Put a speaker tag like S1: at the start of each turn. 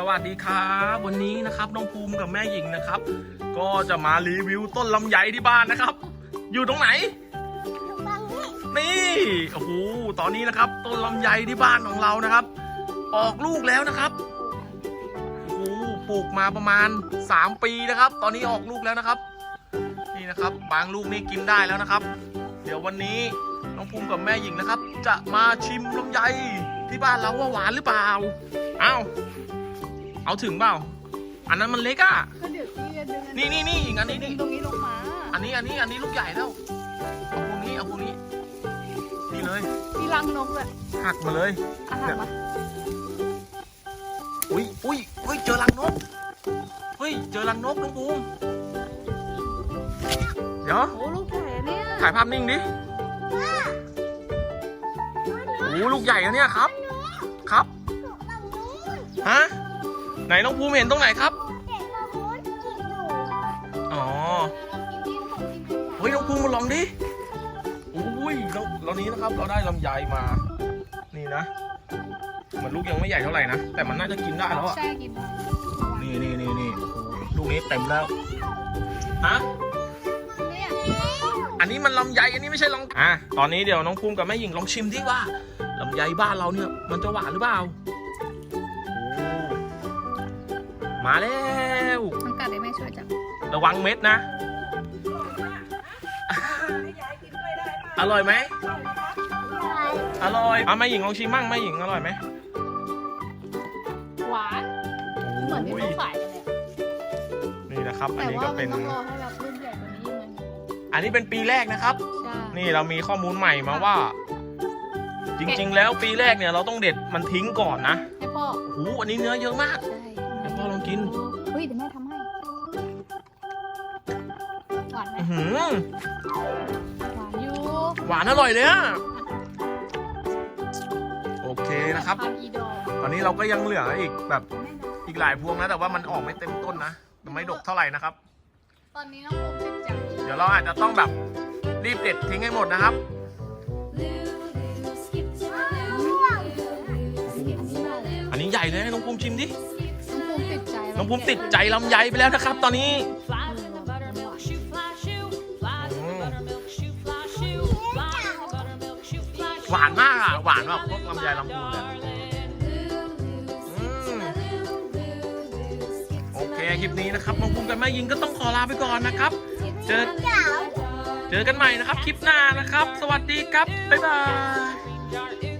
S1: สวัสดีครับวันนี้นะครับน้องภูมิกับแม่หญิงนะครับ ก็จะมารีวิวต้นลำไยที่บ้านนะครับ อยู่ตรงไหน นี่โอ้โหตอนนี้นะครับ ต้นลำไยที่บ้านของเรานะครับ ออกลูกแล้วนะครับโอ้โหปลูกมาประมาณ 3 ปีนะครับ ตอนนี้ออกลูกแล้วนะครับ นี่นะครับ บางลูกนี่กินได้แล้วนะครับ เดี๋ยววันนี้น้องภูมิกับแม่หญิงนะครับ จะมาชิมลำไยที่บ้านเราว่าหวานหรือเปล่าอ้าว เอาถึงเปล่า อันนั้นมันเล็กอะ
S2: ก็เดี๋ยวพี่จะดึงอั
S1: นี่นี่นี่อีกอันนี้
S2: ดึ
S1: นี่
S2: งตรงนี้ลงมา
S1: อันนี้อันนี้อันนี้ลูกใหญ่แล้ว เอาพวกนี้เอาพวกนี้ นี่เลย
S2: มีรังนกเลย
S1: หักมาเลย
S2: อาหารมา
S1: อุ้ยอุ้ยอุ้ยเจอรังนกเฮ้ยเจอรังนกน้องภูมิเดี๋ยว
S2: โอ้ลูกใหญ่อะเนี่ย
S1: ถ่ายภาพนิ่งดิโอ้ลูกใหญ่อะเนี่ยครับ ครับ ฮะ ไหนน้องภูมิเห็นตรงไหนครับ อ๋อเฮ้ยน้องภูมิมาลองดิอุ้ยเราเรานี้นะครับ เราได้ลำไยมา นี่นะ มันลูกยังไม่ใหญ่เท่าไหร่นะ แต่มันน่าจะกินได้แล้วอะ
S2: ใช่กินได้
S1: นี่นี่นี่นี่ลูกนี้เต็มแล้ว ฮะ
S2: เนี่ย
S1: อันนี้มันลำไยอันนี้ไม่ใช่ลองอะตอนนี้เดี๋ยวน้องภูมิกับแม่หญิงลองชิมดิว่าลำไยบ้านเราเนี่ย มันจะหวานหรือเปล่า มาแล้ว
S2: มันกัดได้ไหมช่วยจัง
S1: ระวังเม็ดนะ อร่อยไหมอร่อยเอาแม่หญิงลองชิมมั่งแม่หญิงอร่อยไหม
S2: หวาน เหมือนที่
S1: โอ้ย
S2: เขาขายกันเลยอะ
S1: นี่นะครับ อัน
S2: แต่
S1: นี้
S2: ว่า
S1: ก็
S2: มั
S1: เป็น น
S2: ต้องรอให้แบบรุ่นใหญ่กว่านี้มัน
S1: อันนี้เป็นปีแรกนะครับ
S2: ใช่
S1: นี่เรามีข้อมูลใหม่มาว่า จริงๆ แล้วปีแรกเนี่ยเราต้องเด็ดมันทิ้งก่อนนะ
S2: ให้พ่อ
S1: โอ้โหอันนี้เนื้อเยอะมาก
S2: ใช่
S1: ให้พ่อลอง กิน
S2: เฮ้ยเดี๋ยวแม่ทำให้หวานไหม
S1: อื้อหือ
S2: หวานอยู่
S1: หวานอร่อยเลยอะโอเคนะครับ
S2: ทำอีดอก
S1: ตอนนี้เราก็ยังเหลืออีกแบบอีกหลายพวงนะ แต่ว่ามันออกไม่เต็มต้นนะมันไม่ดกเท่าไหร่นะครับ
S2: ตอนนี้น้องภูมิติดจัง
S1: เดี๋ยวเราอาจจะต้องแบบรีบเด็ดทิ้งให้หมดนะครับ อันนี้ใหญ่เลยน้องภูมิชิมดิ
S2: น้องภู มิติดใจ
S1: น้องภูมิติดใจลำไยไปแล้วนะครับ ตอนนี้หวานมากอะหวานแบบพวกลำไยลำพูนเลยอืมโอเคคลิปนี้นะครับน้องภูมิกับแม่ยิงก็ต้องขอลาไปก่อนนะครับ เจอเจอกันใหม่นะครับ คลิปหน้านะครับ สวัสดีครับ บ๊ายบาย